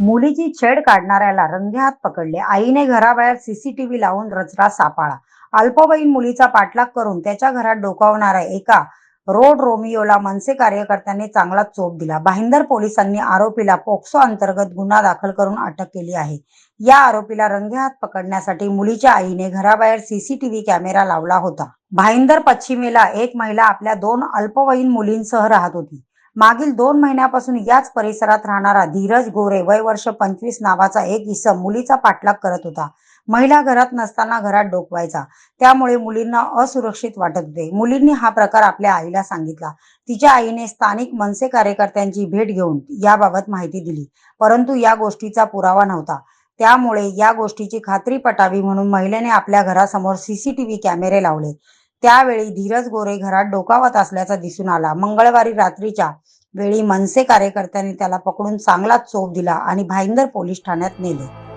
मुलीची छेड काढणाऱ्याला रंगेहात पकडले. आईने घराबाहेर सीसीटीव्ही लावून रचला सापाळा. अल्पवयीन मुलीचा पाठलाग करून त्याच्या घरात डोकावणाऱ्या एका रोड रोमियोला मनसे कार्यकर्त्यांनी चांगला चोप दिला. भाईंदर पोलिसांनी आरोपीला पोक्सो अंतर्गत गुन्हा दाखल करून अटक केली आहे. या आरोपीला रंगेहात पकडण्यासाठी मुलीच्या आईने घराबाहेर सीसीटीव्ही कॅमेरा लावला होता. भाईंदर पश्चिमेला एक महिला आपल्या दोन अल्पवयीन मुलींसह राहत होती. मागील दोन महिन्यापासून याच परिसरात राहणारा धीरज गोरे वय वर्ष पंचवीस नावाचा एक इसम मुलीचा पाठलाग करत होता. महिला घरात नसताना घरात डोकवायचा. त्यामुळे मुलींना असुरक्षित वाटत होते. मुलींनी हा प्रकार आपल्या आईला सांगितला. तिच्या आईने स्थानिक मनसे कार्यकर्त्यांची भेट घेऊन याबाबत माहिती दिली. परंतु या गोष्टीचा पुरावा नव्हता. त्यामुळे या गोष्टीची खात्री पटावी म्हणून महिलेने आपल्या घरासमोर सीसीटीव्ही कॅमेरे लावले. त्यावेळी धीरज गोरे घरात डोकावत असल्याचा दिसून आला. मंगळवारी रात्रीच्या वेळी मनसे कार्यकर्त्यांनी त्याला पकडून चांगलाच चोप दिला आणि भाईंदर पोलीस ठाण्यात नेले.